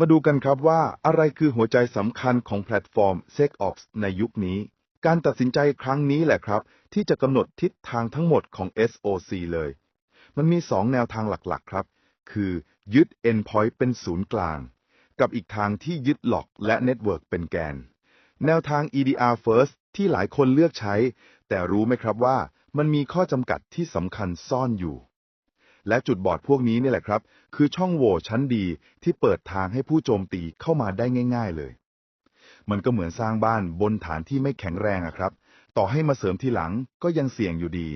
มาดูกันครับว่าอะไรคือหัวใจสำคัญของแพลตฟอร์ม SecOps ในยุคนี้ การตัดสินใจครั้งนี้แหละครับ ที่จะกำหนดทิศทางทั้งหมดของ SOC เลย มันมี 2 แนวทางหลักๆครับ คือยึด Endpoint เป็นศูนย์กลาง กับอีกทางที่ยึดหลอกและ Network เป็นแกน แนวทาง EDR First ที่หลายคนเลือกใช้ แต่รู้ไหมครับว่ามันมีข้อจำกัดที่สำคัญซ่อนอยู่ และจุดบอดพวกนี้นี่แหละครับ คือช่องโหว่ชั้นดีที่เปิดทางให้ผู้โจมตีเข้ามาได้ง่าย ๆ เลย มันก็เหมือนสร้างบ้านบนฐานที่ไม่แข็งแรงอะครับ ต่อให้มาเสริมทีหลังก็ยังเสี่ยงอยู่ดี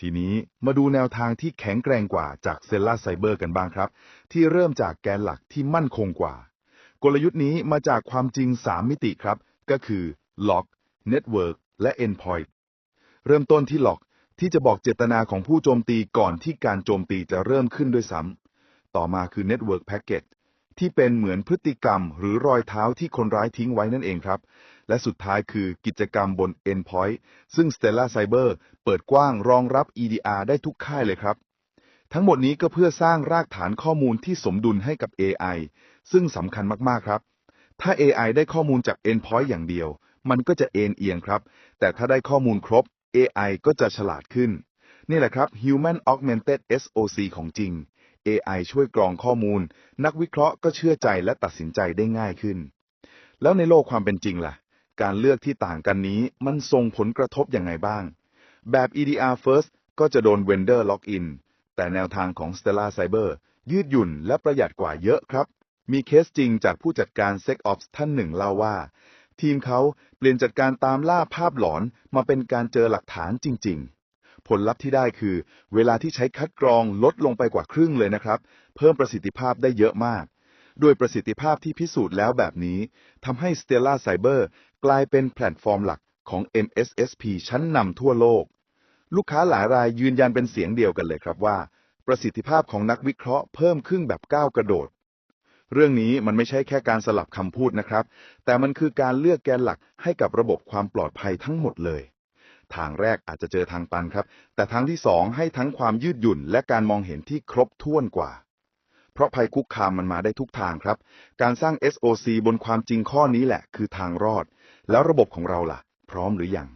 ทีนี้มาดูแนวทางที่แข็งแกร่งกว่าจากเซลล่าไซเบอร์กันบ้างครับ ที่เริ่มจากแกนหลักที่มั่นคงกว่า กลยุทธ์นี้มาจากความจริง 3 มิติครับ ก็คือ Lock Network และ Endpoint เริ่มต้นที่ Lock ที่จะบอกเจตนาของผู้โจมตีก่อนที่การโจมตีจะเริ่มขึ้นด้วยซ้ำ ต่อมาคือ Network Packet ที่เป็นเหมือนพฤติกรรมหรือรอยเท้าที่คนร้ายทิ้งไว้นั่นเองครับ และสุดท้ายคือกิจกรรมบน Endpoint ซึ่ง Stella Cyber เปิดกว้างรองรับ EDR ได้ทุกค่ายเลยครับ ทั้งหมดนี้ก็เพื่อสร้างรากฐานข้อมูลที่สมดุลให้กับ AI ซึ่งสำคัญมากๆครับ ถ้า AI ได้ข้อมูลจาก Endpoint อย่างเดียว มันก็จะเอ็นเอียงครับ แต่ถ้าได้ข้อมูลครบ AI ก็จะฉลาดขึ้น นี่แหละครับ Human Augmented SOC ของจริง AI ช่วยกรองข้อมูล นักวิเคราะห์ก็เชื่อใจและตัดสินใจได้ง่ายขึ้น แล้วในโลกความเป็นจริงล่ะ การเลือกที่ต่างกันนี้มันส่งผลกระทบยังไงบ้าง แบบ EDR First ก็จะโดน Vendor Lock-in แต่แนวทางของ Stella Cyber ยืดหยุ่นและประหยัดกว่าเยอะครับ มีเคสจริงจากผู้จัดการ SecOps ท่านหนึ่งเล่าว่า ทีมเขาเปลี่ยนจากการตามล่าภาพหลอนมาเป็นการเจอหลักฐานจริง ๆ ผลลัพธ์ที่ได้คือ เวลาที่ใช้คัดกรองลดลงไปกว่าครึ่งเลยนะครับ เพิ่มประสิทธิภาพได้เยอะมาก ด้วยประสิทธิภาพที่พิสูจน์แล้วแบบนี้ทำให้ Stella Cyber กลายเป็นแพลตฟอร์มหลักของ MSSP ชั้นนำทั่วโลก ลูกค้าหลายรายยืนยันเป็นเสียงเดียวกันเลยครับว่า ประสิทธิภาพของนักวิเคราะห์เพิ่มขึ้นแบบก้าวกระโดด เรื่องนี้มันไม่ใช่แค่การสลับคำพูดนะครับ แต่มันคือการเลือกแกนหลักให้กับระบบความปลอดภัยทั้งหมดเลย ทางแรกอาจจะเจอทางตันครับ แต่ทางที่สองให้ทั้งความยืดหยุ่น และการมองเห็นที่ครบถ้วนกว่า เพราะภัยคุกคามมันมาได้ทุกทางครับ การสร้าง SOC บนความจริงข้อนี้แหละ คือทางรอด แล้วระบบของเราล่ะ พร้อมหรือยัง